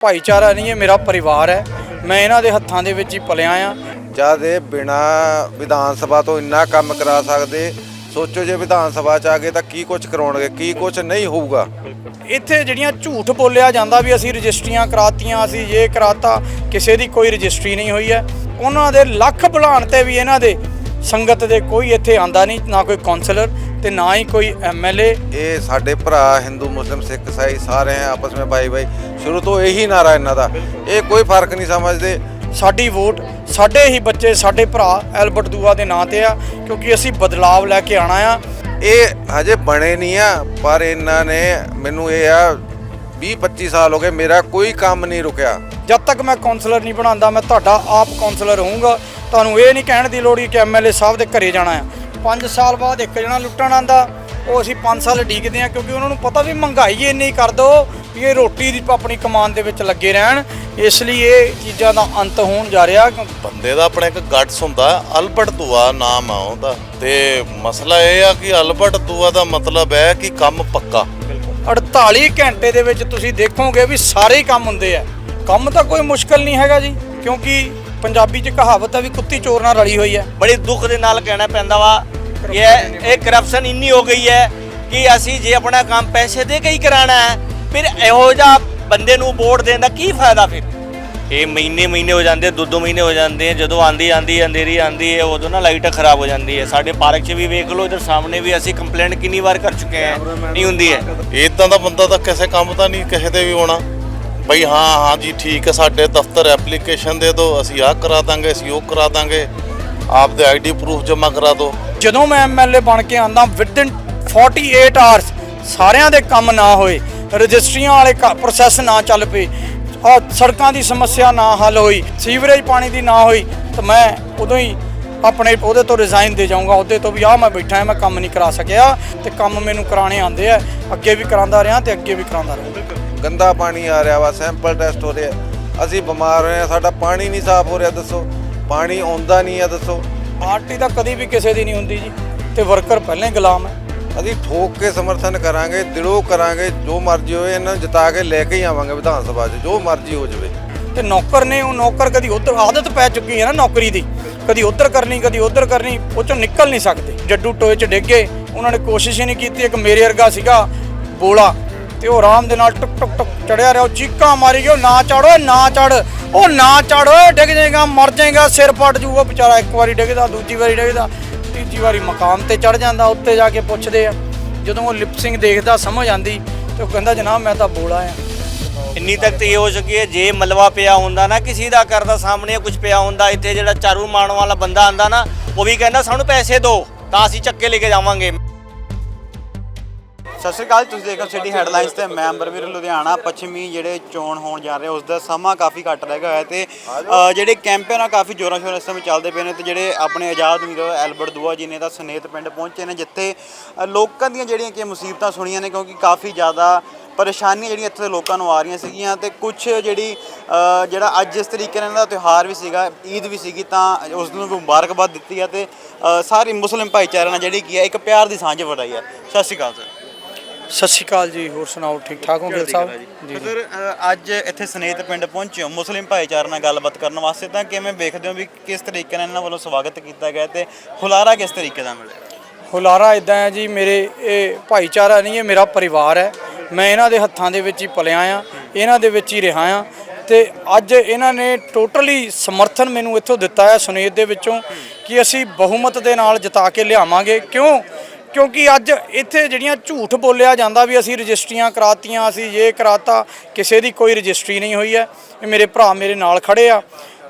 ਭਾਈਚਾਰਾ ਨਹੀਂ ਇਹ ਮੇਰਾ ਪਰਿਵਾਰ ਹੈ। ਮੈਂ ਇਹਨਾਂ ਦੇ ਹੱਥਾਂ ਦੇ ਵਿੱਚ ਹੀ ਪਲਿਆ ਆ ਜਦ ਇਹ ਬਿਨਾ ਵਿਧਾਨ ਸਭਾ ਤੋਂ ਇੰਨਾ ਕੰਮ ਕਰਾ ਸਕਦੇ ਸੋਚੋ ਜੇ ਵਿਧਾਨ ਸਭਾ ਚ ਆ ਗਏ ਤਾਂ ਕੀ ਕੁਝ ਕਰਾਉਣਗੇ ਕੀ ਕੁਝ ਨਹੀਂ ਹੋਊਗਾ। ਇੱਥੇ ਜਿਹੜੀਆਂ ਝੂਠ ਬੋਲਿਆ ਜਾਂਦਾ ਵੀ ਅਸੀਂ ਰਜਿਸਟਰੀਆਂ ਕਰਾਤੀਆਂ ਅਸੀਂ ਇਹ ਕਰਾਤਾ ਕਿਸੇ ਦੀ ਕੋਈ ਰਜਿਸਟਰੀ ਨਹੀਂ ਹੋਈ ਹੈ। ਉਹਨਾਂ ਦੇ ਲੱਖ ਬੁਲਾਉਣ ਤੇ ਵੀ ਇਹਨਾਂ ਦੇ ਸੰਗਤ ਦੇ ਕੋਈ ਇੱਥੇ ਆਂਦਾ ਨਹੀਂ ਨਾ ਕੋਈ ਕਾਉਂਸਲਰ ਤੇ ਨਾ ਹੀ ਕੋਈ ਐਮਐਲਏ ਇਹ ਸਾਡੇ ਭਰਾ ਹਿੰਦੂ ਮੁਸਲਿਮ ਸਿੱਖ ਈਸਾਈ ਸਾਰੇ ਹੈ ਆਪਸ ਵਿੱਚ ਭਾਈ ਭਾਈ ਸ਼ੁਰੂ ਤੋਂ ਇਹੀ ਨਾਰਾ ਇਹਨਾਂ ਦਾ। ਇਹ ਕੋਈ ਫ਼ਰਕ ਨਹੀਂ ਸਮਝਦੇ। ਸਾਡੀ ਵੋਟ ਸਾਡੇ ਹੀ ਬੱਚੇ ਸਾਡੇ ਭਰਾ ਐਲਬਰਟ ਦੂਆ ਦੇ ਨਾਂ ਤੇ ਆ ਕਿਉਂਕਿ ਅਸੀਂ ਬਦਲਾਵ ਲੈ ਕੇ ਆਣਾ ਆ। ਇਹ ਹਜੇ ਬਣੇ ਨਹੀਂ ਆ ਪਰ ਇਹਨਾਂ ਨੇ ਮੈਨੂੰ ਇਹ ਆ 20 25 ਸਾਲ ਹੋ ਗਏ ਮੇਰਾ ਕੋਈ ਕੰਮ ਨਹੀਂ ਰੁਕਿਆ। ਜਦ ਤੱਕ ਮੈਂ ਕਾਉਂਸਲਰ ਨਹੀਂ ਬਣਾਉਂਦਾ ਮੈਂ ਤੁਹਾਡਾ ਆਪ ਕਾਉਂਸਲਰ ਹੋਊਂਗਾ। ਤੁਹਾਨੂੰ ਇਹ ਨਹੀਂ ਕਹਿਣ ਦੀ ਲੋੜ ਹੀ ਕਿ ਐਮਐਲਏ ਸਾਹਿਬ ਦੇ ਘਰੇ ਜਾਣਾ ਆ। 5 ਸਾਲ ਬਾਅਦ ਇੱਕ ਜਣਾ ਲੁੱਟਣ ਆਂਦਾ ਉਹ ਅਸੀਂ 5 ਸਾਲ ਡੀਕਦੇ ਆ ਕਿਉਂਕਿ ਉਹਨਾਂ ਨੂੰ ਪਤਾ ਵੀ ਮਹਿੰਗਾਈ ਇੰਨੀ ਕਰ ਦੋ ਵੀ ਇਹ ਰੋਟੀ ਦੀ ਆਪਣੀ ਕਮਾਨ ਦੇ ਵਿੱਚ ਲੱਗੇ ਰਹਿਣ। ਇਸ ਲਈ ਇਹ ਚੀਜ਼ਾਂ ਦਾ ਅੰਤ ਹੋਣ ਜਾ ਰਿਹਾ। ਬੰਦੇ ਦਾ ਆਪਣਾ ਇੱਕ ਗਟਸ ਹੁੰਦਾ ਅਲਬਰਟ ਦੁਆ ਨਾਮ ਆ ਉਹਦਾ। ਤੇ ਮਸਲਾ ਇਹ ਆ ਕਿ ਅਲਬਰਟ ਦੁਆ ਦਾ ਮਤਲਬ ਹੈ ਕਿ ਕੰਮ ਪੱਕਾ। 48 ਘੰਟੇ ਦੇ ਵਿੱਚ ਤੁਸੀਂ ਦੇਖੋਗੇ ਵੀ ਸਾਰੇ ਕੰਮ ਹੁੰਦੇ ਆ। ਕੰਮ ਤਾਂ ਕੋਈ ਮੁਸ਼ਕਲ ਨਹੀਂ ਹੈਗਾ ਜੀ ਕਿਉਂਕਿ ਪੰਜਾਬੀ 'ਚ ਕਹਾਵਤ ਆ ਵੀ ਕੁੱਤੀ ਚੋਰ ਨਾਲ ਰਲੀ ਹੋਈ ਹੈ। ਬੜੀ ਦੁੱਖ ਦੇ ਨਾਲ ਕਹਿਣਾ ਪੈਂਦਾ ਵਾ ਇਹ ਇਹ ਕਰਪਸ਼ਨ ਇੰਨੀ ਹੋ ਗਈ ਹੈ ਕਿ ਅਸੀਂ ਜੇ ਆਪਣਾ ਕੰਮ ਪੈਸੇ ਦੇ ਕੇ ਹੀ ਕਰਾਣਾ ਹੈ ਫਿਰ ਇਹੋ ਜਿਹਾ ਬੰਦੇ ਨੂੰ ਵੋਟ ਦੇਣ ਦਾ ਕੀ ਫਾਇਦਾ ਫਿਰ? ਇਹ ਮਹੀਨੇ ਮਹੀਨੇ ਹੋ ਜਾਂਦੇ ਦੋ ਦੋ ਮਹੀਨੇ ਹੋ ਜਾਂਦੇ ਆ ਜਦੋਂ ਆਂਦੀ ਆਂਦੀ ਅੰਧੇਰੀ ਆਂਦੀ ਹੈ ਉਦੋਂ ਨਾ ਲਾਈਟ ਖਰਾਬ ਹੋ ਜਾਂਦੀ ਹੈ। ਸਾਡੇ ਪਾਰਕ 'ਚ ਵੀ ਵੇਖ ਲਓ ਇਧਰ ਸਾਹਮਣੇ ਵੀ ਅਸੀਂ ਕੰਪਲੇਂਟ ਕਿੰਨੀ ਵਾਰ ਕਰ ਚੁੱਕੇ ਹਾਂ ਨਹੀਂ ਹੁੰਦੀ ਹੈ। ਇਦਾਂ ਦਾ ਬੰਦਾ ਤਾਂ ਕਿਸੇ ਕੰਮ ਦਾ ਨਹੀਂ ਕਿਸੇ ਤੇ ਵੀ ਹੋਣਾ। ਬਈ ਹਾਂ ਹਾਂ ਜੀ ਠੀਕ ਹੈ ਸਾਡੇ ਦਫ਼ਤਰ ਐਪਲੀਕੇਸ਼ਨ ਦੇ ਦਿਓ ਅਸੀਂ ਆਹ ਕਰਾ ਦਾਂਗੇ ਅਸੀਂ ਉਹ ਕਰਾ ਦਾਂਗੇ। ਆਪਦੇ ਆਈਡੀ ਪ੍ਰੂਫ ਜਮ੍ਹਾਂ ਕਰਾ ਦਿਓ। ਜਦੋਂ ਮੈਂ ਐਮਐਲਏ ਬਣ ਕੇ ਆਂਦਾ ਵਿਦਿਨ 48 ਆਵਰਸ ਸਾਰਿਆਂ ਦੇ ਕੰਮ ਨਾ ਹੋਏ ਰਜਿਸਟਰੀਆਂ ਵਾਲੇ ਪ੍ਰੋਸੈਸ ਨਾ ਚੱਲ ਪਏ ਆ ਸੜਕਾਂ ਦੀ ਸਮੱਸਿਆ ਨਾ ਹੱਲ ਹੋਈ ਸੀਵਰੇਜ ਪਾਣੀ ਦੀ ਨਾ ਹੋਈ ਤਾਂ ਮੈਂ ਉਦੋਂ ਹੀ ਆਪਣੇ ਉਹਦੇ ਤੋਂ ਰਿਜ਼ਾਈਨ ਦੇ ਜਾਊਂਗਾ ਉਹਦੇ ਤੋਂ ਵੀ ਆ ਮੈਂ ਬੈਠਾ ਹਾਂ ਮੈਂ ਕੰਮ ਨਹੀਂ ਕਰਾ ਸਕਿਆ ਤੇ ਕੰਮ ਮੈਨੂੰ ਕਰਾਣੇ ਆਉਂਦੇ ਆ ਅੱਗੇ ਵੀ ਕਰਾਉਂਦਾ ਰਿਹਾ ਤੇ ਅੱਗੇ ਵੀ ਕਰਾਉਂਦਾ ਰਹਾਂ। ਗੰਦਾ ਪਾਣੀ ਆ ਰਿਹਾ ਵਾ ਸੈਂਪਲ ਟੈਸਟ ਹੋ ਰਿਹਾ ਅਸੀਂ ਬਿਮਾਰ ਹੋਏ ਆ ਸਾਡਾ ਪਾਣੀ ਨਹੀਂ ਸਾਫ਼ ਹੋ ਰਿਹਾ ਦੱਸੋ। ਪਾਣੀ ਆਉਂਦਾ ਨਹੀਂ ਆ ਦੱਸੋ। ਪਾਰਟੀ ਤਾਂ ਕਦੀ ਵੀ ਕਿਸੇ ਦੀ ਨਹੀਂ ਹੁੰਦੀ ਜੀ ਤੇ ਵਰਕਰ ਪਹਿਲਾਂ ਹੀ ਗੁਲਾਮ ਹੈ। ਅਸੀਂ ਠੋਕ ਕੇ ਸਮਰਥਨ ਕਰਾਂਗੇ ਦਿਲੋਂ ਕਰਾਂਗੇ ਜੋ ਮਰਜ਼ੀ ਹੋਏ ਇਹਨਾਂ ਨੂੰ ਜਿਤਾ ਕੇ ਲੈ ਕੇ ਹੀ ਆਵਾਂਗੇ ਵਿਧਾਨ ਸਭਾ 'ਚ ਜੋ ਮਰਜ਼ੀ ਹੋ ਜਾਵੇ। ਤੇ ਨੌਕਰ ਨੇ ਉਹ ਨੌਕਰ ਕਦੀ ਉਧਰ ਆਦਤ ਪੈ ਚੁੱਕੀ ਹੈ ਨਾ ਨੌਕਰੀ ਦੀ। ਕਦੀ ਉਧਰ ਕਰਨੀ ਕਦੀ ਉਧਰ ਕਰਨੀ ਉਹ ਚੋਂ ਨਿਕਲ ਨਹੀਂ ਸਕਦੇ। ਜੱਡੂ ਟੋਏ 'ਚ ਡਿੱਗੇ ਉਹਨਾਂ ਨੇ ਕੋਸ਼ਿਸ਼ ਹੀ ਨਹੀਂ ਕੀਤੀ ਇੱਕ ਮੇਰੇ ਵਰਗਾ ਸੀਗਾ ਬੋਲਾ। ਤੇ ਉਹ ਆਰਾਮ ਦੇ ਨਾਲ ਟੁਕ ਟੁਕ ਟੁਕ ਚੜਿਆ ਰਿਹਾ, ਉਹ ਚੀਕਾਂ ਮਾਰੀ ਗਿਆ ਨਾ ਚੜੋ ਨਾ ਚੜ ਉਹ ਨਾ ਚੜੋ ਡਿੱਗ ਜਾਏਗਾ, ਮਰ ਜਾਏਗਾ, ਸਿਰ ਪਟ ਜੂਗਾ ਵਿਚਾਰਾ ਇੱਕ ਵਾਰੀ ਡਿੱਗਦਾ, ਦੂਜੀ ਵਾਰੀ ਡਿੱਗਦਾ, ਤੀਜੀ ਵਾਰੀ ਮਕਾਮ ਤੇ ਚੜ ਜਾਂਦਾ, ਉੱਤੇ ਜਾ ਕੇ ਪੁੱਛਦੇ ਆ। ਜਦੋਂ ਉਹ ਲਿਪਸਿੰਗ ਦੇਖਦਾ, ਸਮਝ ਆਂਦੀ ਤੇ ਉਹ ਕਹਿੰਦਾ, ਜਨਾਬ, ਮੈਂ ਤਾਂ ਬੋਲਾ ਆ। ਇੰਨੀ ਤੱਕ ਤੇ ਇਹ ਹੋ ਚੁੱਕੀ ਹੈ, ਜੇ ਮਲਵਾ ਪਿਆ ਹੁੰਦਾ ਨਾ, ਕਿਸੇ ਦਾ ਕਰਦਾ ਸਾਹਮਣੇ ਕੁਝ ਪਿਆ ਹੁੰਦਾ, ਇੱਥੇ ਜਿਹੜਾ ਚਾਰੂ ਮਾਰਨ ਵਾਲਾ ਬੰਦਾ ਆਂਦਾ ਨਾ, ਉਹ ਵੀ ਕਹਿੰਦਾ, ਸਾਨੂੰ ਪੈਸੇ ਦਿਓ ਤਾਂ ਅਸੀਂ ਚੱਕੇ ਲੈ ਕੇ ਜਾਵਾਂਗੇ। ਸਤਿ ਸ਼੍ਰੀ ਅਕਾਲ ਤੁਸੀਂ ਦੇਖ ਰਹੇ ਹੋ ਸਿਟੀ ਹੈਡਲਾਈਨਸ ਤੇ ਮੈਂ ਅੰਬਰਵੀਰ ਲੁਧਿਆਣਾ। ਪੱਛਮੀ ਜਿਹੜੇ ਚੋਣ ਹੋਣ ਜਾ ਰਹੇ ਉਸ ਦਾ ਸਮਾਂ ਕਾਫੀ ਘੱਟ ਰਹਿ ਗਿਆ ਹੈ ਤੇ ਅ, ਜਿਹੜੇ ਕੈਂਪੇਨ ਆ ਕਾਫੀ ਜੋਰਾਂ ਸ਼ੋਰਾਂ ਇਸ ਸਮੇਂ ਚੱਲਦੇ ਪਏ ਨੇ ਤੇ ਜਿਹੜੇ ਆਪਣੇ ਆਜ਼ਾਦ ਉਮੀਦਵਾਰ ਐਲਬਰਟ ਦੂਆ ਜੀ ਨੇ ਤਾਂ ਸਨੇਤ ਪਿੰਡ ਪਹੁੰਚੇ ਨੇ ਜਿੱਥੇ ਅ, ਲੋਕਾਂ ਦੀਆਂ ਜਿਹੜੀਆਂ ਕਿ ਮੁਸੀਬਤਾਂ ਸੁਣੀਆਂ ਨੇ ਕਿਉਂਕਿ ਕਾਫੀ ਜ਼ਿਆਦਾ ਪਰੇਸ਼ਾਨੀਆਂ ਜਿਹੜੀਆਂ ਇੱਥੇ ਦੇ ਲੋਕਾਂ ਨੂੰ ਆ ਰਹੀਆਂ ਸੀਗੀਆਂ ਤੇ ਕੁਝ ਜਿਹੜੀ ਅ, ਜਿਹੜਾ ਅੱਜ ਇਸ ਤਰੀਕੇ ਨਾਲ ਇਹਨਾਂ ਦਾ ਤਿਉਹਾਰ ਵੀ ਸੀਗਾ ਈਦ ਵੀ ਸੀਗੀ ਤਾਂ ਉਸ ਨੂੰ ਵੀ ਮੁਬਾਰਕਬਾਦ ਦਿੱਤੀ ਹੈ ਤੇ ਅ, ਸਾਰੀ ਮੁਸਲਿਮ ਭਾਈਚਾਰੇ ਨਾਲ ਜਿਹੜੀ ਕੀ ਹੈ ਇੱਕ ਪਿਆਰ ਦੀ ਸਾਂਝ ਵਧਾਈ ਹੈ ਸਤਿ ਸ਼੍ਰੀ ਅਕਾਲ ਸਰ ਸਤਿ ਸ਼੍ਰੀ ਅਕਾਲ ਜੀ ਹੋਰ ਸੁਣਾਓ ਠੀਕ ਠਾਕ ਹੋ ਗਿਲ ਸਾਹਿਬ? ਜੀ। ਸਰ ਅੱਜ ਇੱਥੇ ਸਨੇਤ ਪਿੰਡ ਪਹੁੰਚੇ ਹੋ ਮੁਸਲਿਮ ਭਾਈਚਾਰੇ ਨਾਲ ਗੱਲਬਾਤ ਕਰਨ ਵਾਸਤੇ। ਤਾਂ ਕਿਵੇਂ ਵੇਖਦੇ ਹੋ ਵੀ ਕਿਸ ਤਰੀਕੇ ਨਾਲ ਇਹਨਾਂ ਵੱਲੋਂ ਸਵਾਗਤ ਕੀਤਾ ਗਿਆ ਤੇ ਹੁਲਾਰਾ ਕਿਸ ਤਰੀਕੇ ਦਾ ਮਿਲਿਆ? ਹੁਲਾਰਾ ਇਦਾਂ ਹੈ ਜੀ ਮੇਰੇ ਇਹ ਭਾਈਚਾਰਾ ਨਹੀਂ ਇਹ ਮੇਰਾ ਪਰਿਵਾਰ ਹੈ। ਮੈਂ ਇਹਨਾਂ ਦੇ ਹੱਥਾਂ ਦੇ ਵਿੱਚ ਹੀ ਪਲਿਆ ਆ ਇਹਨਾਂ ਦੇ ਵਿੱਚ ਹੀ ਰਿਹਾ ਆ ਤੇ ਅੱਜ ਇਹਨਾਂ ਨੇ ਟੋਟਲੀ ਸਮਰਥਨ ਮੈਨੂੰ ਇੱਥੋਂ ਦਿੱਤਾ ਹੈ ਸੁਨੇਤ ਦੇ ਵਿੱਚੋਂ ਕਿ ਅਸੀਂ ਬਹੁਮਤ ਦੇ ਨਾਲ ਜਿਤਾ ਕੇ ਲਿਆਵਾਂਗੇ। ਕਿਉਂ? ਕਿਉਂਕਿ ਅੱਜ ਇੱਥੇ ਜਿਹੜੀਆਂ ਝੂਠ ਬੋਲਿਆ ਜਾਂਦਾ ਵੀ ਅਸੀਂ ਰਜਿਸਟਰੀਆਂ ਕਰਾਤੀਆਂ, ਅਸੀਂ ਇਹ ਕਰਾਤਾ, ਕਿਸੇ ਦੀ ਕੋਈ ਰਜਿਸਟਰੀ ਨਹੀਂ ਹੋਈ ਹੈ, ਇਹ ਮੇਰੇ ਭਰਾ ਮੇਰੇ ਨਾਲ ਖੜੇ ਆ।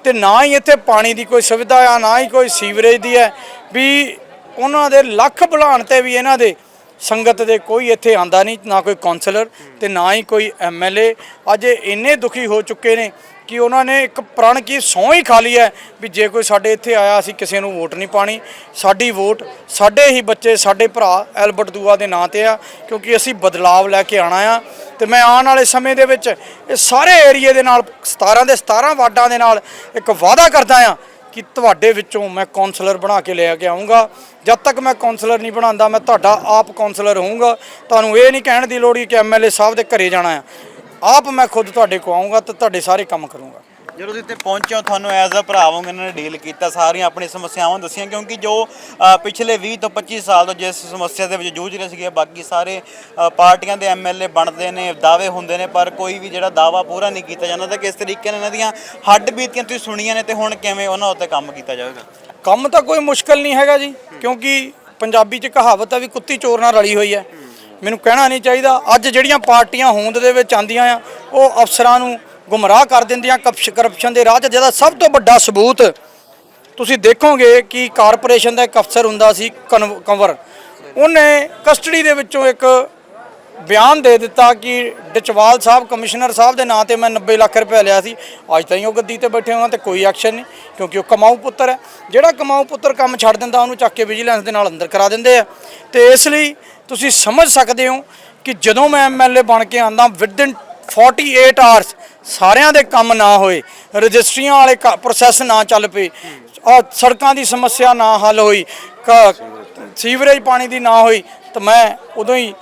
ਤੇ ਨਾ ਹੀ ਇੱਥੇ ਪਾਣੀ ਦੀ ਕੋਈ ਸੁਵਿਧਾ ਆ, ਨਾ ਹੀ ਕੋਈ ਸੀਵਰੇਜ ਦੀ ਹੈ ਵੀ ਉਹਨਾਂ ਦੇ ਲੱਖ ਬੁਲਾਉਣ ਤੇ ਵੀ ਇਹਨਾਂ ਦੇ ਸੰਗਤ ਦੇ ਕੋਈ ਇੱਥੇ ਆਂਦਾ ਨਹੀਂ, ਨਾ ਕੋਈ ਕਾਉਂਸਲਰ ਤੇ ਨਾ ਹੀ ਕੋਈ ਐਮਐਲਏ ਅੱਜ ਇਹ ਇੰਨੇ ਦੁਖੀ ਹੋ ਚੁੱਕੇ ਨੇ ਕਿ ਉਹਨਾਂ ਨੇ ਇੱਕ ਪ੍ਰਣ ਕੀ ਸਹੁੰ ਹੀ ਖਾ ਲਈ ਹੈ ਵੀ ਜੇ ਕੋਈ ਸਾਡੇ ਇੱਥੇ ਆਇਆ, ਅਸੀਂ ਕਿਸੇ ਨੂੰ ਵੋਟ ਨਹੀਂ ਪਾਣੀ। ਸਾਡੀ ਵੋਟ ਸਾਡੇ ਹੀ ਬੱਚੇ, ਸਾਡੇ ਭਰਾ ਐਲਬਰਟ ਦੂਆ ਦੇ ਨਾਂ ਤੇ ਆ, ਕਿਉਂਕਿ ਅਸੀਂ ਬਦਲਾਵ ਲੈ ਕੇ ਆਣਾ ਆ। ਤੇ ਮੈਂ ਆਉਣ ਵਾਲੇ ਸਮੇਂ ਦੇ ਵਿੱਚ ਇਹ ਸਾਰੇ ਏਰੀਏ ਦੇ ਨਾਲ 17 ਦੇ 17 ਵਾਰਡਾਂ ਦੇ ਨਾਲ ਇੱਕ ਵਾਅਦਾ ਕਰਦਾ ਆ ਕਿ ਤੁਹਾਡੇ ਵਿੱਚੋਂ ਮੈਂ ਕਾਉਂਸਲਰ ਬਣਾ ਕੇ ਲੈ ਕੇ ਆਉਂਗਾ ਜਦ ਤੱਕ ਮੈਂ ਕਾਉਂਸਲਰ ਨਹੀਂ ਬਣਾਉਂਦਾ, ਮੈਂ ਤੁਹਾਡਾ ਆਪ ਕਾਉਂਸਲਰ ਹੋਊਂਗਾ। ਤੁਹਾਨੂੰ ਇਹ ਨਹੀਂ ਕਹਿਣ ਦੀ ਲੋੜ ਹੀ ਕਿ ਐਮਐਲਏ ਸਾਹਿਬ ਦੇ ਘਰੇ ਜਾਣਾ ਆ। ਆਪ ਮੈਂ ਖੁਦ ਤੁਹਾਡੇ ਕੋ ਆਉਂਗਾ ਤੇ ਤੁਹਾਡੇ ਸਾਰੇ ਕੰਮ ਕਰੂੰਗਾ। ਜਦੋਂ ਤੁਸੀਂ ਇੱਥੇ ਪਹੁੰਚੇ ਹੋ ਤੁਹਾਨੂੰ ਐਜ਼ ਅ ਭਰਾ ਵਾਂਗ ਇਹਨਾਂ ਨੇ ਡੀਲ ਕੀਤਾ ਸਾਰੀਆਂ ਆਪਣੀ ਸਮੱਸਿਆਵਾਂ ਦੱਸੀਆਂ ਕਿਉਂਕਿ ਜੋ ਅ, ਪਿਛਲੇ 20 ਤੋਂ 25 ਸਾਲ ਤੋਂ ਜਿਸ ਸਮੱਸਿਆ ਦੇ ਵਿੱਚ ਜੂਝ ਰਹੇ ਸੀਗੇ ਬਾਕੀ ਸਾਰੇ ਅ, ਪਾਰਟੀਆਂ ਦੇ ਐਮਐਲਏ ਬਣਦੇ ਨੇ ਦਾਅਵੇ ਹੁੰਦੇ ਨੇ ਪਰ ਕੋਈ ਵੀ ਜਿਹੜਾ ਦਾਅਵਾ ਪੂਰਾ ਨਹੀਂ ਕੀਤਾ ਜਾਂਦਾ ਤਾਂ ਕਿਸ ਤਰੀਕੇ ਨਾਲ ਇਹਨਾਂ ਦੀਆਂ ਹੱਡ ਬੀਤੀਆਂ ਤੁਸੀਂ ਸੁਣੀਆਂ ਨੇ ਤੇ ਹੁਣ ਕਿਵੇਂ ਉਹਨਾਂ ਉੱਤੇ ਕੰਮ ਕੀਤਾ ਜਾਵੇਗਾ? ਕੰਮ ਤਾਂ ਕੋਈ ਮੁਸ਼ਕਲ ਨਹੀਂ ਹੈਗਾ ਜੀ ਕਿਉਂਕਿ ਪੰਜਾਬੀ 'ਚ ਕਹਾਵਤ ਹੈ ਵੀ ਕੁੱਤੀ ਚੋਰ ਨਾਲ ਰਲੀ ਹੋਈ ਹੈ। ਮੈਨੂੰ ਕਹਿਣਾ ਨਹੀਂ ਚਾਹੀਦਾ ਅੱਜ ਜਿਹੜੀਆਂ ਪਾਰਟੀਆਂ ਹੋਂਦ ਦੇ ਵਿੱਚ ਆਂਦੀਆਂ ਆ ਉਹ ਅਫਸਰਾਂ ਨੂੰ ਗੁੰਮਰਾਹ ਕਰ ਦਿੰਦੀਆਂ ਕਰਪਸ਼ਨ ਦੇ ਰਾਹ 'ਚ, ਜਿਹਦਾ ਸਭ ਤੋਂ ਵੱਡਾ ਸਬੂਤ ਤੁਸੀਂ ਦੇਖੋਗੇ ਕਿ ਕਾਰਪੋਰੇਸ਼ਨ ਦਾ ਇੱਕ ਅਫਸਰ ਹੁੰਦਾ ਸੀ ਕਨਵ- ਕੰਵਰ। ਉਹਨੇ ਕਸਟਡੀ ਦੇ ਵਿੱਚੋਂ ਇੱਕ ਬਿਆਨ ਦੇ ਦਿੱਤਾ ਕਿ ਡਚਵਾਲ ਸਾਹਿਬ, ਕਮਿਸ਼ਨਰ ਸਾਹਿਬ ਦੇ ਨਾਂ ਤੇ ਮੈਂ 90 ਲੱਖ ਰੁਪਏ ਲਿਆ ਸੀ। ਅੱਜ ਤਾਈਂ ਉਹ ਗੱਦੀ ਤੇ ਬੈਠੇ ਉਹਨਾਂ ਤੇ ਕੋਈ ਐਕਸ਼ਨ ਨਹੀਂ, ਕਿਉਂਕਿ ਉਹ ਕਮਾਊ ਪੁੱਤਰ ਹੈ। ਜਿਹੜਾ ਕਮਾਊ ਪੁੱਤਰ ਕੰਮ ਛੱਡ ਦਿੰਦਾ, ਉਹਨੂੰ ਚੱਕ ਕੇ ਵਿਜੀਲੈਂਸ ਦੇ ਨਾਲ ਅੰਦਰ ਕਰਾ ਦਿੰਦੇ ਆ। ਤੇ ਇਸ ਲਈ ਤੁਸੀਂ ਸਮਝ ਸਕਦੇ ਹੋ ਕਿ ਜਦੋਂ ਮੈਂ ਐਮਐਲਏ ਬਣ ਕੇ ਆਂਦਾ ਵਿਦਿਨ 48 ਆਵਰਸ ਸਾਰਿਆਂ ਦੇ ਕੰਮ ਨਾ ਹੋਏ, ਰਜਿਸਟਰੀਆਂ ਵਾਲੇ ਪ੍ਰੋਸੈਸ ਨਾ ਚੱਲ ਪਏ ਆਹ ਸੜਕਾਂ ਦੀ ਸਮੱਸਿਆ ਨਾ ਹੱਲ ਹੋਈ, ਕ- ਸੀਵਰੇਜ ਪਾਣੀ ਦੀ ਨਾ ਹੋਈ, ਤਾਂ ਮੈਂ ਉਦੋਂ ਹੀ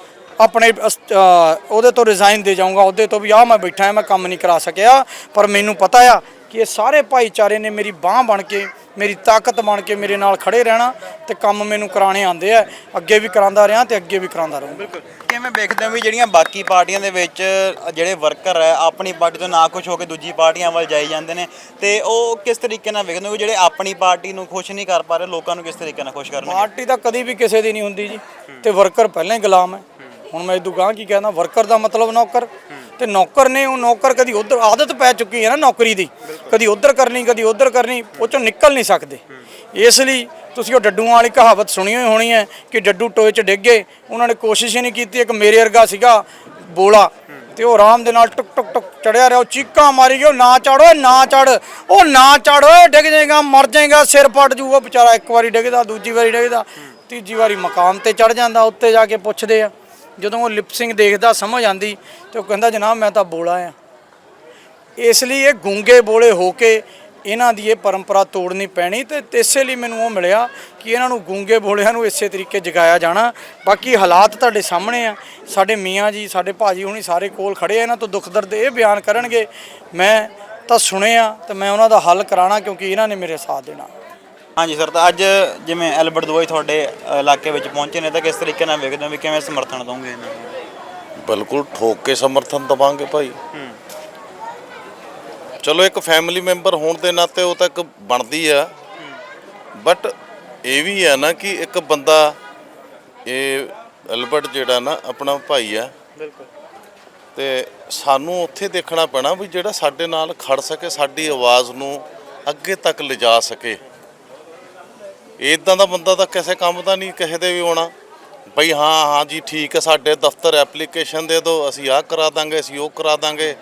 ਆਪਣੇ ਉਹਦੇ ਤੋਂ ਰਿਜ਼ਾਈਨ ਦੇ ਜਾਊਂਗਾ, ਉਹਦੇ ਤੋਂ ਵੀ ਆ ਮੈਂ ਬੈਠਾ ਮੈਂ ਕੰਮ ਨਹੀਂ ਕਰਾ ਸਕਿਆ, ਪਰ ਮੈਨੂੰ ਪਤਾ ਆ ਕਿ ਇਹ ਸਾਰੇ ਭਾਈਚਾਰੇ ਨੇ ਮੇਰੀ ਬਾਹ ਬਣ ਕੇ ਮੇਰੀ ਤਾਕਤ ਬਣ ਕੇ ਮੇਰੇ ਨਾਲ ਖੜੇ ਰਹਿਣਾ ਤੇ ਕੰਮ ਮੈਨੂੰ ਕਰਾਣੇ ਆਉਂਦੇ ਆ। ਅੱਗੇ ਵੀ ਕਰਾਉਂਦਾ ਰਿਹਾ ਤੇ ਅੱਗੇ ਵੀ ਕਰਾਉਂਦਾ ਰਹੂੰਗਾ। ਬਿਲਕੁਲ। ਕਿਵੇਂ ਵੇਖਦੇ ਹੋ ਵੀ ਜਿਹੜੀਆਂ ਬਾਕੀ ਪਾਰਟੀਆਂ ਦੇ ਵਿੱਚ ਜਿਹੜੇ ਵਰਕਰ ਹੈ ਆਪਣੀ ਪਾਰਟੀ ਤੋਂ ਨਾ ਖੁਸ਼ ਹੋ ਕੇ ਦੂਜੀ ਪਾਰਟੀਆਂ ਵੱਲ ਜਾਈ ਜਾਂਦੇ ਨੇ ਤੇ ਉਹ ਕਿਸ ਤਰੀਕੇ ਨਾਲ ਵੇਖਦੇ ਹੋ ਜਿਹੜੇ ਆਪਣੀ ਪਾਰਟੀ ਨੂੰ ਖੁਸ਼ ਨਹੀਂ ਕਰ ਪਾ ਰਹੇ ਲੋਕਾਂ ਨੂੰ ਕਿਸ ਤਰੀਕੇ ਨਾਲ ਖੁਸ਼ ਕਰਨਗੇ? ਪਾਰਟੀ ਤਾਂ ਕਦੀ ਵੀ ਕਿਸੇ ਦੀ ਨਹੀਂ ਹੁੰਦੀ ਜੀ। ਤੇ ਵਰਕਰ ਪਹਿਲਾਂ ਹੀ ਗੁਲਾਮ ਹੈ। ਹੁਣ ਮੈਂ ਇਦੋਂ ਗਾਂ ਕੀ ਕਹਿੰਦਾ ਵਰਕਰ ਦਾ ਮਤਲਬ ਨੌਕਰ। ਤੇ ਨੌਕਰ ਨੇ ਉਹ ਨੌਕਰ ਕਦੀ ਉਧਰ, ਆਦਤ ਪੈ ਚੁੱਕੀ ਹੈ ਨਾ ਨੌਕਰੀ ਦੀ। ਕਦੀ ਉਧਰ ਕਰਨੀ, ਕਦੀ ਉਧਰ ਕਰਨੀ, ਉਹ ਚੋਂ ਨਿਕਲ ਨਹੀਂ ਸਕਦੇ। ਇਸ ਲਈ ਤੁਸੀਂ ਉਹ ਡੱਡੂਆਂ ਵਾਲੀ ਕਹਾਵਤ ਸੁਣੀ ਹੋਈ ਹੋਣੀ ਹੈ ਕਿ ਡੱਡੂ ਟੋਏ 'ਚ ਡਿੱਗ ਗਏ। ਉਹਨਾਂ ਨੇ ਕੋਸ਼ਿਸ਼ ਹੀ ਨਹੀਂ ਕੀਤੀ, ਇੱਕ ਮੇਰੇ ਵਰਗਾ ਸੀਗਾ ਬੋਲਾ। ਤੇ ਉਹ ਆਰਾਮ ਦੇ ਨਾਲ ਟੁਕ ਟੁਕ ਟੁਕ ਚੜਿਆ ਰਿਹਾ। ਉਹ ਚੀਕਾਂ ਮਾਰੀ ਗਿਆ ਨਾ ਚੜੋ ਨਾ ਚੜ ਉਹ ਨਾ ਚੜ ਓਏ ਡਿੱਗ ਜਾਏਗਾ, ਮਰ ਜਾਏਗਾ, ਸਿਰ ਪੜ ਜੂਗਾ। ਵਿਚਾਰਾ ਇੱਕ ਵਾਰੀ ਡਿੱਗਦਾ, ਦੂਜੀ ਵਾਰੀ ਡਿੱਗਦਾ, ਤੀਜੀ ਵਾਰੀ ਮਕਾਮ ਤੇ ਚੜ ਜਾਂਦਾ, ਉੱਤੇ ਜਾ ਕੇ ਪੁੱਛਦੇ ਆ। ਜਦੋਂ ਉਹ ਲਿਪਸਿੰਗ ਦੇਖਦਾ ਸਮਝ ਆਂਦੀ ਤੇ ਉਹ ਕਹਿੰਦਾ, ਜਨਾਬ, ਮੈਂ ਤਾਂ ਬੋਲਾ ਆ। ਇਸ ਲਈ ਇਹ ਗੂੰਗੇ ਬੋਲੇ ਹੋ ਕੇ ਇਹਨਾਂ ਦੀ ਇਹ ਪਰੰਪਰਾ ਤੋੜਨੀ ਪੈਣੀ ਤੇ ਇਸੇ ਲਈ ਮੈਨੂੰ ਉਹ ਮਿਲਿਆ ਕਿ ਇਹਨਾਂ ਨੂੰ ਗੂੰਗੇ ਬੋਲਿਆਂ ਨੂੰ ਇਸੇ ਤਰੀਕੇ ਜਗਾਇਆ ਜਾਣਾ। ਬਾਕੀ ਹਾਲਾਤ ਤੁਹਾਡੇ ਸਾਹਮਣੇ ਆ। ਸਾਡੇ ਮੀਆਂ ਜੀ, ਸਾਡੇ ਭਾਜੀ ਹੁਣੀ ਸਾਰੇ ਕੋਲ ਖੜੇ ਆ, ਇਹਨਾਂ ਤੋਂ ਦੁੱਖ ਦਰਦ ਇਹ ਬਿਆਨ ਕਰਨਗੇ। ਮੈਂ ਤਾਂ ਸੁਣਿਆ ਤੇ ਮੈਂ ਉਹਨਾਂ ਦਾ ਹੱਲ ਕਰਾਣਾ ਕਿਉਂਕਿ ਇਹਨਾਂ ਨੇ ਮੇਰੇ ਸਾਥ ਦੇਣਾ। ਹਾਂਜੀ ਸਰ ਤਾਂ ਅੱਜ ਜਿਵੇਂ ਐਲਬਰਟ ਦਵਾਈ ਤੁਹਾਡੇ ਇਲਾਕੇ ਵਿੱਚ ਪਹੁੰਚੇ ਨੇ ਤਾਂ ਕਿਸ ਤਰੀਕੇ ਨਾਲ ਵੇਖਦੇ ਹੋ ਵੀ ਕਿਵੇਂ ਸਮਰਥਨ ਦੋਗੇ ਇਹਨਾਂ ਨੂੰ? ਬਿਲਕੁਲ ਠੋਕ ਕੇ ਸਮਰਥਨ ਦਵਾਂਗੇ ਭਾਈ। ਚਲੋ ਇੱਕ ਫੈਮਿਲੀ ਮੈਂਬਰ ਹੋਣ ਦੇ ਨਾਤੇ ਉਹ ਤਾਂ ਇੱਕ ਬਣਦੀ ਆ। ਬਟ ਇਹ ਵੀ ਆ ਨਾ ਕਿ ਇੱਕ ਬੰਦਾ ਇਹ ਅਲਬਰਟ ਜਿਹੜਾ ਨਾ ਆਪਣਾ ਭਾਈ ਆ। ਬਿਲਕੁਲ। ਤੇ ਸਾਨੂੰ ਉੱਥੇ ਦੇਖਣਾ ਪੈਣਾ ਵੀ ਜਿਹੜਾ ਸਾਡੇ ਨਾਲ ਖੜ ਸਕੇ ਸਾਡੀ ਆਵਾਜ਼ ਨੂੰ ਅੱਗੇ ਤੱਕ ਲਿਜਾ ਸਕੇ। ਇਦਾਂ ਦਾ ਬੰਦਾ ਤਾਂ ਕਿਸੇ ਕੰਮ ਦਾ ਨਹੀਂ, ਕਿਸੇ ਦੇ ਵੀ ਹੋਣਾ। ਬਈ ਹਾਂ ਹਾਂ ਜੀ, ਠੀਕ ਹੈ, ਸਾਡੇ ਦਫ਼ਤਰ ਐਪਲੀਕੇਸ਼ਨ ਦੇ ਦਿਓ, ਅਸੀਂ ਆਹ ਕਰਾ ਦਾਂਗੇ, ਅਸੀਂ ਉਹ ਕਰਾ ਦਾਂਗੇ।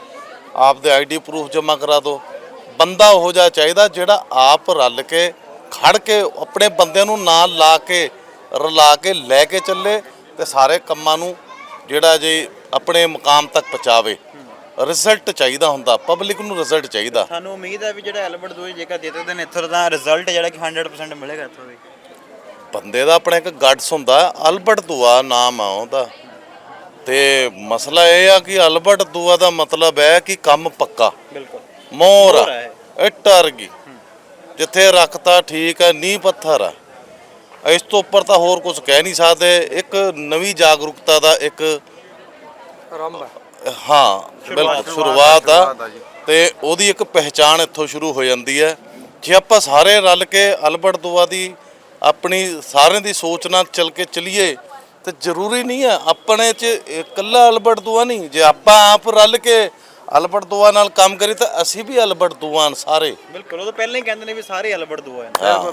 ਆਪਦੇ ਆਈਡੀ ਪ੍ਰੂਫ ਜਮ੍ਹਾਂ ਕਰਾ ਦਿਓ। ਬੰਦਾ ਉਹੋ ਜਿਹਾ ਚਾਹੀਦਾ ਜਿਹੜਾ ਆਪ ਰਲ ਕੇ, ਖੜ ਕੇ ਆਪਣੇ ਬੰਦਿਆਂ ਨੂੰ ਨਾਲ ਲਾ ਕੇ, ਰਲਾ ਕੇ ਲੈ ਕੇ ਚੱਲੇ ਤੇ ਸਾਰੇ ਕੰਮਾਂ ਨੂੰ ਜਿਹੜਾ ਜੇ ਆਪਣੇ ਮੁਕਾਮ ਤੱਕ ਪਹੁੰਚਾਵੇ। ਰਿਜ਼ਲਟ ਚਾਹੀਦਾ ਹੁੰਦਾ ਪਬਲਿਕ ਨੂੰ ਰਿਜ਼ਲਟ ਚਾਹੀਦਾ। ਸਾਨੂੰ ਉਮੀਦ ਹੈ ਵੀ ਜਿਹੜਾ ਐਲਬਰਟ ਦਵਾਈ ਜੇਕਰ ਜਿੱਤਦੇ ਨੇ ਇੱਥੋਂ ਦਾ ਰਿਜ਼ਲਟ ਜਿਹੜਾ ਕਿ 100% ਮਿਲੇਗਾ ਇੱਥੋਂ ਵੀ। ਬੰਦੇ ਦਾ ਆਪਣਾ ਇੱਕ ਗੱਡਸ ਹੁੰਦਾ ਅਲਬਰਟ ਦੁਆ ਨਾਮ ਆ ਉਹਦਾ। ਤੇ ਮਸਲਾ ਇਹ ਆ ਕਿ ਅਲਬਰਟ ਦੁਆ ਦਾ ਮਤਲਬ ਹੈ ਕਿ ਕੰਮ ਪੱਕਾ। ਬਿਲਕੁਲ। ਮੋਹਰ ਮੋਹਰ ਆ ਹੈ। ਇੱਟ ਅਰਗੀ ਜਿੱਥੇ ਰੱਖਤਾ ਠੀਕ ਹੈ ਨੀ ਪੱਥਰ ਆ। ਇਸ ਤੋਂ ਉੱਪਰ ਤਾਂ ਹੋਰ ਕੁਝ ਕਹਿ ਨਹੀਂ ਸਕਦੇ। ਇੱਕ ਨਵੀਂ ਜਾਗਰੂਕਤਾ ਦਾ ਇੱਕ ਆਰੰਭ ਹੈ ਹਾਂ ਬਿਲਕੁਲ ਸ਼ੁਰੂਆਤ ਆ। ਤੇ ਉਹਦੀ ਇੱਕ ਪਹਿਚਾਣ ਇੱਥੋਂ ਸ਼ੁਰੂ ਹੋ ਜਾਂਦੀ ਹੈ। ਜੇ ਆਪਾਂ ਸਾਰੇ ਰਲ ਕੇ ਅਲਬਰਟ ਦੁਆ ਦੀ ਆਪਣੀ ਸਾਰਿਆਂ ਦੀ ਸੋਚ ਨਾਲ ਚੱਲ ਕੇ ਚਲੀਏ ਤੇ ਜ਼ਰੂਰੀ ਨਹੀਂ ਆ ਆਪਣੇ 'ਚ ਇਕੱਲਾ ਅਲਬਰਟ ਦੁਆ ਨਹੀਂ। ਜੇ ਆਪਾਂ ਆਪ ਰਲ ਕੇ ਅਲਬਰਟ ਦੁਆ ਨਾਲ ਕੰਮ ਕਰੀ ਤਾਂ ਅਸੀਂ ਵੀ ਅਲਬਰਟ ਦੁਆ ਸਾਰੇ। ਬਿਲਕੁਲ ਉਹ ਤਾਂ ਪਹਿਲਾਂ ਹੀ ਕਹਿੰਦੇ ਨੇ ਵੀ ਸਾਰੇ ਐਲਬਰਟ ਦਵਾਈ ਨੇ। ਹਾਂ। ਤਾਂ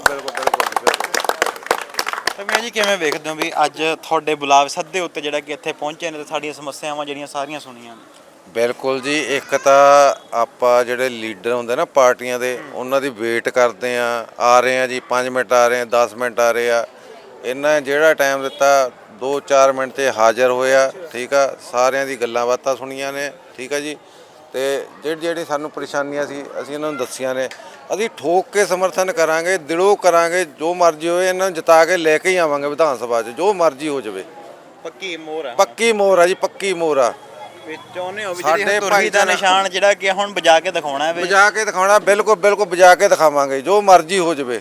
ਮੈਂ ਜੀ ਕਿਵੇਂ ਵੇਖਦੇ ਹੋ ਵੀ ਅੱਜ ਤੁਹਾਡੇ ਬੁਲਾਵੇ ਸੱਦੇ ਉੱਤੇ ਜਿਹੜਾ ਕਿ ਇੱਥੇ ਪਹੁੰਚੇ ਨੇ ਤੇ ਸਾਡੀਆਂ ਸਮੱਸਿਆਵਾਂ ਜਿਹੜੀਆਂ ਸਾਰੀਆਂ ਸੁਣੀਆਂ ਨੇ? ਬਿਲਕੁਲ ਜੀ ਇੱਕ ਤਾਂ ਆਪਾਂ ਜਿਹੜੇ ਲੀਡਰ ਹੁੰਦੇ ਨਾ ਪਾਰਟੀਆਂ ਦੇ ਉਹਨਾਂ ਦੀ ਵੇਟ ਕਰਦੇ ਆ ਆ ਰਹੇ ਆ ਜੀ 5 ਮਿੰਟ ਆ ਰਹੇ ਆ 10 ਮਿੰਟ ਆ ਰਹੇ ਆ। ਇਹਨਾਂ ਜਿਹੜਾ ਟਾਈਮ ਦਿੱਤਾ 2-4 ਮਿੰਟ 'ਚ ਹਾਜ਼ਰ ਹੋਇਆ ਠੀਕ ਆ ਸਾਰਿਆਂ ਦੀ ਗੱਲਾਂ ਬਾਤਾਂ ਸੁਣੀਆਂ ਨੇ ਠੀਕ ਆ ਜੀ। ਤੇ ਜਿਹੜੀ ਜਿਹੜੀ ਸਾਨੂੰ ਪਰੇਸ਼ਾਨੀਆਂ ਸੀ ਅਸੀਂ ਇਹਨਾਂ ਨੂੰ ਦੱਸੀਆਂ ਨੇ। ਅਸੀਂ ਠੋਕ ਕੇ ਸਮਰਥਨ ਕਰਾਂਗੇ ਦਿਲੋਂ ਕਰਾਂਗੇ ਜੋ ਮਰਜ਼ੀ ਹੋਏ ਇਹਨਾਂ ਨੂੰ ਜਿਤਾ ਕੇ ਲੈ ਕੇ ਹੀ ਆਵਾਂਗੇ ਵਿਧਾਨ ਸਭਾ 'ਚ ਜੋ ਮਰਜ਼ੀ ਹੋ ਜਾਵੇ। ਪੱਕੀ ਮੋਹਰ ਹੈ ਪੱਕੀ ਮੋਹਰ ਆ ਜੀ ਪੱਕੀ ਮੋਹਰ ਆ। ਚਾਹੁੰਦੇ ਹੋ ਵੀ ਸਾਡੇ ਜਿਹੜੀ ਤੁਰਹੀ ਦਾ ਭਾਈਚਾਰਾ- ਨਿਸ਼ਾਨ ਜਿਹੜਾ ਕਿ ਹੁਣ ਵਜਾ ਕੇ ਦਿਖਾਉਣਾ ਹੈ ਵੀ ਵਜਾ ਕੇ ਦਿਖਾਉਣਾ ਬਿਲਕੁਲ ਬਿਲਕੁਲ ਵਜਾ ਕੇ ਦਿਖਾਵਾਂਗੇ ਜੋ ਮਰਜ਼ੀ ਹੋ ਜਾਵੇ।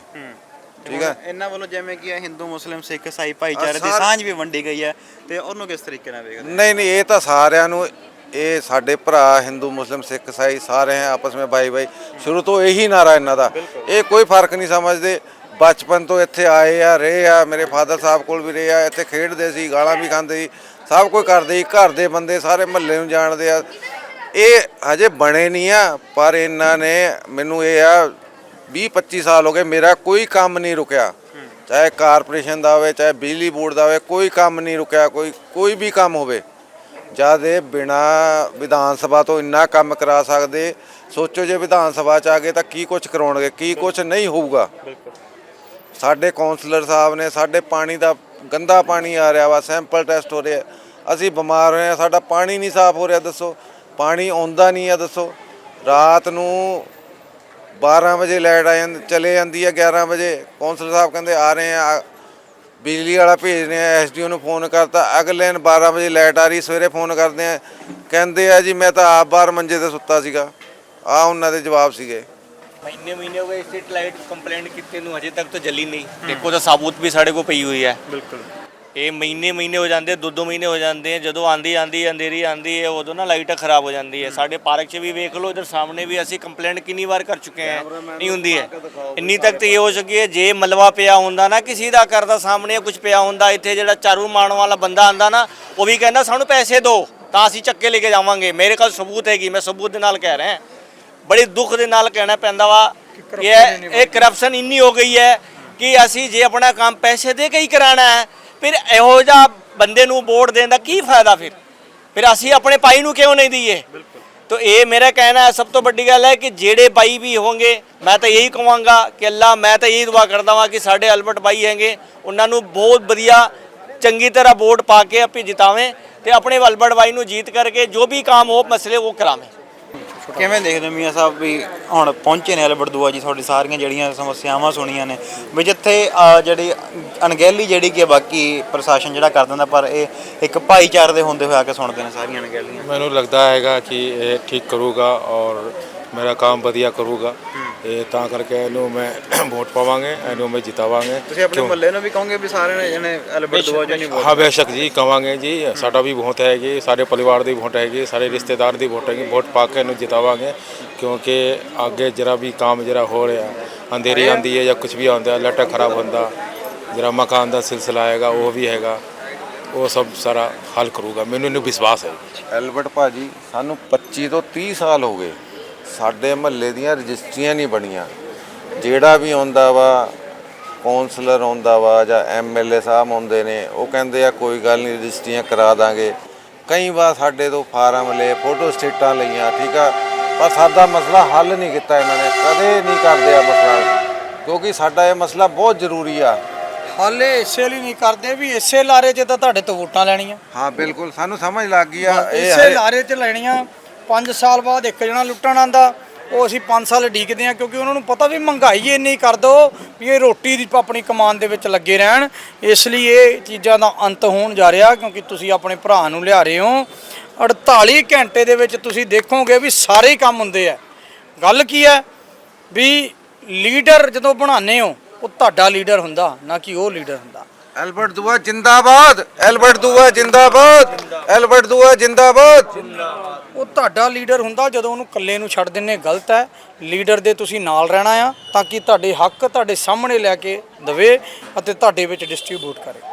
ਠੀਕ ਹੈ ਇਹਨਾਂ ਵੱਲੋਂ ਜਿਵੇਂ ਕਿ ਇਹ ਹਿੰਦੂ ਮੁਸਲਿਮ ਸਿੱਖ ਈਸਾਈ ਭਾਈਚਾਰੇ ਦੀ ਸਾਰੇ- ਸਾਂਝ ਵੀ ਵੰਡੀ ਗਈ ਹੈ ਤੇ ਉਹਨੂੰ ਕਿਸ ਤਰੀਕੇ ਨਾਲ ਵੇਖਦੇ ਨਹੀਂ ਨਹੀਂ ਇਹ ਤਾਂ ਸਾਰਿਆਂ ਨੂੰ ਇਹ ਸਾਡੇ ਭਰਾ ਹਿੰਦੂ, ਮੁਸਲਿਮ, ਸਿੱਖ ਈਸਾਈ ਸਾਰੇ ਹੈ, ਆਪਸ ਵਿੱਚ ਭਾਈ ਭਾਈ ਸ਼ੁਰੂ ਤੋਂ ਇਹੀ ਨਾਰਾ ਇਹਨਾਂ ਦਾ। ਇਹ ਕੋਈ ਫ਼ਰਕ ਨਹੀਂ ਸਮਝਦੇ। ਬਚਪਨ ਤੋਂ ਇੱਥੇ ਆਏ ਆ, ਰਹੇ ਆ। ਮੇਰੇ ਫਾਦਰ ਸਾਹਿਬ ਕੋਲ ਵੀ ਰਹੇ ਆ। ਇੱਥੇ ਖੇਡਦੇ ਸੀ, ਗਾਲਾਂ ਵੀ ਖਾਂਦੇ ਸੀ। ਸਭ ਕੁਝ ਕਰਦੇ ਸੀ। ਘਰ ਦੇ ਬੰਦੇ ਸਾਰੇ ਮਹੱਲੇ ਨੂੰ ਜਾਣਦੇ ਆ। ਇਹ ਹਜੇ ਬਣੇ ਨਹੀਂ ਆ, ਪਰ ਇਹਨਾਂ ਨੇ ਮੈਨੂੰ ਇਹ ਆ 20 25 ਸਾਲ ਹੋ ਗਏ ਮੇਰਾ ਕੋਈ ਕੰਮ ਨਹੀਂ ਰੁਕਿਆ। ਚਾਹੇ ਕਾਰਪੋਰੇਸ਼ਨ ਦਾ ਹੋਵੇ, ਚਾਹੇ ਬਿਜਲੀ ਬੋਰਡ ਦਾ ਹੋਵੇ, ਕੋਈ ਕੰਮ ਨਹੀਂ ਰੁਕਿਆ। ਕੋਈ ਕੋਈ ਵੀ ਕੰਮ ਹੋਵੇ। ਜਦ ਇਹ ਬਿਨਾ ਵਿਧਾਨ ਸਭਾ ਤੋਂ ਇੰਨਾ ਕੰਮ ਕਰਾ ਸਕਦੇ ਸੋਚੋ ਜੇ ਵਿਧਾਨ ਸਭਾ ਚ ਆ ਗਏ ਤਾਂ ਕੀ ਕੁਝ ਕਰਾਉਣਗੇ ਕੀ ਕੁਝ ਨਹੀਂ ਹੋਊਗਾ। ਸਾਡੇ ਕਾਉਂਸਲਰ ਸਾਹਿਬ ਨੇ ਸਾਡੇ ਪਾਣੀ ਦਾ ਗੰਦਾ ਪਾਣੀ ਆ ਰਿਹਾ ਵਾ ਸੈਂਪਲ ਟੈਸਟ ਹੋ ਰਿਹਾ ਅਸੀਂ ਬਿਮਾਰ ਹੋਏ ਆ ਸਾਡਾ ਪਾਣੀ ਨਹੀਂ ਸਾਫ਼ ਹੋ ਰਿਹਾ ਦੱਸੋ। ਪਾਣੀ ਆਉਂਦਾ ਨਹੀਂ ਆ ਦੱਸੋ। ਰਾਤ ਨੂੰ 12 ਵਜੇ ਲਾਈਟ ਆ ਜਾਂਦੀ ਚਲੇ ਜਾਂਦੀ ਹੈ 11 ਵਜੇ। ਕਾਉਂਸਲਰ ਸਾਹਿਬ ਕਹਿੰਦੇ ਆ ਰਹੇ ਆ ਬਿਜਲੀ ਵਾਲਾ ਭੇਜ ਰਹੇ ਆ ਐਸਡੀਓ ਨੂੰ ਫੋਨ ਕਰਤਾ ਅਗਲੇ ਦਿਨ 12 ਵਜੇ ਲਾਈਟ ਆ ਰਹੀ ਸਵੇਰੇ ਫੋਨ ਕਰਦੇ ਆ ਕਹਿੰਦੇ ਆ ਜੀ ਮੈਂ ਤਾਂ ਆਪ ਬਾਹਰ ਮੰਜੇ ਤੇ ਸੁੱਤਾ ਸੀਗਾ ਆ ਉਹਨਾਂ ਦੇ ਜਵਾਬ ਸੀਗੇ। ਮਹੀਨੇ ਮਹੀਨੇ ਹੋ ਗਏ ਸਟਰੀਟ ਲਾਈਟ ਕੰਪਲੇਂਟ ਕੀਤੇ ਨੂੰ ਹਜੇ ਤੱਕ ਤਾਂ ਜਲੀ ਨਹੀਂ। ਦੇਖੋ ਤਾਂ ਸਾਬੂਤ ਵੀ ਸਾਡੇ ਕੋਲ ਪਈ ਹੋਈ ਹੈ। ਬਿਲਕੁਲ। ਇਹ ਮਹੀਨੇ ਮਹੀਨੇ ਹੋ ਜਾਂਦੇ ਦੋ ਦੋ ਮਹੀਨੇ ਹੋ ਜਾਂਦੇ ਆ ਜਦੋਂ ਆਂਦੀ ਆਂਦੀ ਅੰਧੇਰੀ ਆਂਦੀ ਹੈ ਉਦੋਂ ਨਾ ਲਾਈਟ ਖਰਾਬ ਹੋ ਜਾਂਦੀ ਹੈ ਸਾਡੇ ਪਾਰਕ 'ਚ ਵੀ ਵੇਖ ਲਓ ਇਧਰ ਸਾਹਮਣੇ ਵੀ ਅਸੀਂ ਕੰਪਲੇਂਟ ਕਿੰਨੀ ਵਾਰ ਕਰ ਚੁੱਕੇ ਹਾਂ ਨਹੀਂ ਹੁੰਦੀ ਹੈ। ਇੰਨੀ ਤੱਕ ਤੇ ਇਹ ਹੋ ਚੁੱਕੀ ਹੈ ਜੇ ਮਲਵਾ ਪਿਆ ਹੁੰਦਾ ਨਾ ਕਿਸੇ ਦਾ ਕਰਦਾ ਸਾਹਮਣੇ ਕੁਝ ਪਿਆ ਹੁੰਦਾ ਇੱਥੇ ਜਿਹੜਾ ਚਾਰੂ ਮਾਰਨ ਵਾਲਾ ਬੰਦਾ ਆਂਦਾ ਨਾ ਉਹ ਵੀ ਕਹਿੰਦਾ ਸਾਨੂੰ ਪੈਸੇ ਦਿਓ ਤਾਂ ਅਸੀਂ ਚੱਕੇ ਲੈ ਕੇ ਜਾਵਾਂਗੇ। ਮੇਰੇ ਕੋਲ ਸਬੂਤ ਹੈਗੀ ਮੈਂ ਸਬੂਤ ਦੇ ਨਾਲ ਕਹਿ ਰਿਹਾ। ਬੜੀ ਦੁੱਖ ਦੇ ਨਾਲ ਕਹਿਣਾ ਪੈਂਦਾ ਵਾ ਇਹ ਇਹ ਕਰਪਸ਼ਨ ਇੰਨੀ ਹੋ ਗਈ ਹੈ ਕਿ ਅਸੀਂ ਜੇ ਆਪਣਾ ਕੰਮ ਪੈਸੇ ਦੇ ਕੇ ਹੀ ਕਰਾਣਾ ਹੈ ਫਿਰ ਇਹੋ ਜਿਹਾ ਬੰਦੇ ਨੂੰ ਵੋਟ ਦੇਣ ਦਾ ਕੀ ਫਾਇਦਾ ਫਿਰ? ਫਿਰ ਅਸੀਂ ਆਪਣੇ ਭਾਈ ਨੂੰ ਕਿਉਂ ਨਹੀਂ ਦਈਏ? ਤੋ ਇਹ ਮੇਰਾ ਕਹਿਣਾ ਹੈ, ਸਭ ਤੋਂ ਵੱਡੀ ਗੱਲ ਹੈ ਕਿ ਜਿਹੜੇ ਭਾਈ ਵੀ ਹੋਣਗੇ, ਮੈਂ ਤਾਂ ਇਹੀ ਕਹਾਂਗਾ ਕਿ ਅੱਲਾ, ਮੈਂ ਤਾਂ ਇਹੀ ਦੁਆ ਕਰਦਾ ਹਾਂ ਕਿ ਸਾਡੇ ਅਲਬਰਟ ਭਾਈ ਹੈਗੇ, ਉਹਨਾਂ ਨੂੰ ਬਹੁਤ ਵਧੀਆ ਚੰਗੀ ਤਰ੍ਹਾਂ ਵੋਟ ਪਾ ਕੇ ਆਪੇ ਜਿਤਾਵੇਂ ਤੇ ਆਪਣੇ ਅਲਬਰਟ ਭਾਈ ਨੂੰ ਜੀਤ ਕਰਕੇ ਜੋ ਵੀ ਕੰਮ ਹੋ ਮਸਲੇ ਉਹ ਕਰਾਵੇਂ। ਕਿਵੇਂ ਦੇਖਦੇ ਹੋ ਮੀਆਂ ਸਾਹਿਬ ਵੀ ਹੁਣ ਪਹੁੰਚੇ ਨੇ ਅਲਬਰਟ ਦੂਆ ਜੀ ਤੁਹਾਡੀ ਸਾਰੀਆਂ ਜਿਹੜੀਆਂ ਸਮੱਸਿਆਵਾਂ ਸੁਣੀਆਂ ਨੇ ਵੀ ਜਿੱਥੇ ਅਹ, ਜਿਹੜੀ ਅਣਗਹਿਲੀ ਜਿਹੜੀ ਕਿ ਬਾਕੀ ਪ੍ਰਸ਼ਾਸਨ ਜਿਹੜਾ ਕਰ ਦਿੰਦਾ ਪਰ ਇਹ ਇੱਕ ਭਾਈਚਾਰੇ ਦੇ ਹੁੰਦੇ ਹੋਏ ਆ ਕੇ ਸੁਣਦੇ ਨੇ ਸਾਰੀਆਂ ਅਣਗਹਿਲੀਆਂ। ਮੈਨੂੰ ਲੱਗਦਾ ਹੈਗਾ ਕਿ ਇਹ ਠੀਕ ਕਰੂਗਾ ਔਰ ਮੇਰਾ ਕੰਮ ਵਧੀਆ ਕਰੂਗਾ। ਇਹ ਤਾਂ ਕਰਕੇ ਇਹਨੂੰ ਮੈਂ ਵੋਟ ਪਾਵਾਂਗੇ ਇਹਨੂੰ ਮੈਂ ਜਿਤਾਵਾਂਗੇ। ਤੁਸੀਂ ਆਪਣੇ? ਮੁਹੱਲੇ ਨੂੰ ਵੀ ਕਹੋਗੇ ਵੀ ਸਾਰੇ ਨੇ ਜਣੇ ਅਲਬਰਟ ਦੂਆ ਜੀ ਨਹੀਂ ਵੋਟ ਹਾਂ ਬੇਸ਼ੱਕ ਜੀ ਕਵਾਂਗੇ ਜੀ। ਸਾਡਾ ਵੀ ਵੋਟ ਹੈਗੀ ਸਾਡੇ ਪਰਿਵਾਰ ਦੀ ਵੋਟ ਹੈਗੀ ਸਾਰੇ ਰਿਸ਼ਤੇਦਾਰ ਦੀ ਵੋਟ ਹੈਗੀ ਵੋਟ ਪਾ ਕੇ ਇਹਨੂੰ ਜਿਤਾਵਾਂਗੇ। ਕਿਉਂਕਿ ਅੱਗੇ ਜਰਾ ਵੀ ਕੰਮ ਜਰਾ ਹੋ ਰਿਹਾ ਅੰਧੇਰੀ ਆਂਦੀ ਹੈ ਜਾਂ ਕੁਝ ਵੀ ਆਉਂਦਾ ਲੱਟਾ ਖਰਾਬ ਹੁੰਦਾ ਜਰਾ ਮਕਾਨ ਦਾ ਸਿਲਸਿਲਾ ਹੈਗਾ ਉਹ ਵੀ ਹੈਗਾ ਉਹ ਸਭ ਸਾਰਾ ਹੱਲ ਕਰੂਗਾ। ਮੈਨੂੰ ਇਹਨੂੰ ਵਿਸ਼ਵਾਸ ਹੈ। ਐਲਬਰਟ ਭਾਜੀ ਸਾਨੂੰ 25 ਤੋਂ 30 ਸਾਲ ਹੋ ਗਏ। ਸਾਡੇ ਮਹੱਲੇ ਦੀਆਂ ਰਜਿਸਟਰੀਆਂ ਨਹੀਂ ਬਣੀਆਂ। ਜਿਹੜਾ ਵੀ ਆਉਂਦਾ ਵਾ ਕੌਂਸਲਰ ਆਉਂਦਾ ਵਾ ਜਾਂ ਐਮਐਲਏ ਸਾਹਿਬ ਆਉਂਦੇ ਨੇ ਉਹ ਕਹਿੰਦੇ ਆ ਕੋਈ ਗੱਲ ਨਹੀਂ ਰਜਿਸਟਰੀਆਂ ਕਰਾ ਦਾਂਗੇ। ਕਈ ਵਾਰ ਸਾਡੇ ਤੋਂ ਫਾਰਮ ਲਏ ਫੋਟੋ ਸਟੇਟਾਂ ਲਈਆਂ ਠੀਕ ਆ? ਪਰ ਸਾਡਾ ਮਸਲਾ ਹੱਲ ਨਹੀਂ ਕੀਤਾ ਇਹਨਾਂ ਨੇ ਕਦੇ ਨਹੀਂ ਕਰਦੇ ਆ ਮਸਲਾ। ਕਿਉਂਕਿ ਸਾਡਾ ਇਹ ਮਸਲਾ ਬਹੁਤ ਜ਼ਰੂਰੀ ਆ। ਹਾਲੇ ਇਸੇ ਲਈ ਨਹੀਂ ਕਰਦੇ ਵੀ ਇਸੇ ਲਾਰੇ 'ਚ ਤਾਂ ਤੁਹਾਡੇ ਤੋਂ ਵੋਟਾਂ ਲੈਣੀਆਂ। ਹਾਂ ਬਿਲਕੁਲ ਸਾਨੂੰ ਸਮਝ ਲੱਗ ਗਈ ਆ। ਇਹ ਇਸੇ ਲਾਰੇ 'ਚ ਲੈਣੀਆਂ। 5 ਸਾਲ ਬਾਅਦ ਇੱਕ ਜਣਾ ਲੁੱਟਣ ਆਂਦਾ ਉਹ ਅਸੀਂ 5 ਸਾਲ ਡੀਕਦੇ ਆ ਕਿਉਂਕਿ ਉਹਨਾਂ ਨੂੰ ਪਤਾ ਵੀ ਮਹਿੰਗਾਈ ਇੰਨੀ ਕਰ ਦੋ ਵੀ ਇਹ ਰੋਟੀ ਦੀ ਆਪਣੀ ਕਮਾਨ ਦੇ ਵਿੱਚ ਲੱਗੇ ਰਹਿਣ। ਇਸ ਲਈ ਇਹ ਚੀਜ਼ਾਂ ਦਾ ਅੰਤ ਹੋਣ ਜਾ ਰਿਹਾ ਕਿਉਂਕਿ ਤੁਸੀਂ ਆਪਣੇ ਭਰਾ ਨੂੰ ਲਿਆ ਰਹੇ ਹੋ। 48 ਘੰਟੇ ਦੇ ਵਿੱਚ ਤੁਸੀਂ ਦੇਖੋਗੇ ਵੀ ਸਾਰੇ ਕੰਮ ਹੁੰਦੇ ਆ। ਗੱਲ ਕੀ ਹੈ? ਵੀ ਲੀਡਰ ਜਦੋਂ ਬਣਾਉਂਦੇ ਹੋ, ਉਹ ਤੁਹਾਡਾ ਲੀਡਰ ਹੁੰਦਾ, ਨਾ ਕਿ ਉਹ ਲੀਡਰ ਹੁੰਦਾ। ਐਲਬਰਟ ਦੂਆ ਜਿੰਦਾਬਾਦ, ਐਲਬਰਟ ਦੂਆ ਜਿੰਦਾਬਾਦ, ਐਲਬਰਟ ਦੂਆ ਜਿੰਦਾਬਾਦ। ਉਹ ਤੁਹਾਡਾ ਲੀਡਰ ਹੁੰਦਾ ਜਦੋਂ ਉਹਨੂੰ ਇਕੱਲੇ ਨੂੰ ਛੱਡ ਦਿੰਨੇ, ਗਲਤ ਹੈ। ਲੀਡਰ ਦੇ ਤੁਸੀਂ ਨਾਲ ਰਹਿਣਾ ਆ ਤਾਂ ਕਿ ਤੁਹਾਡੇ ਹੱਕ ਤੁਹਾਡੇ ਸਾਹਮਣੇ ਲੈ ਕੇ ਦਵੇ ਅਤੇ ਤੁਹਾਡੇ ਵਿੱਚ ਡਿਸਟ੍ਰੀਬਿਊਟ ਕਰੇ।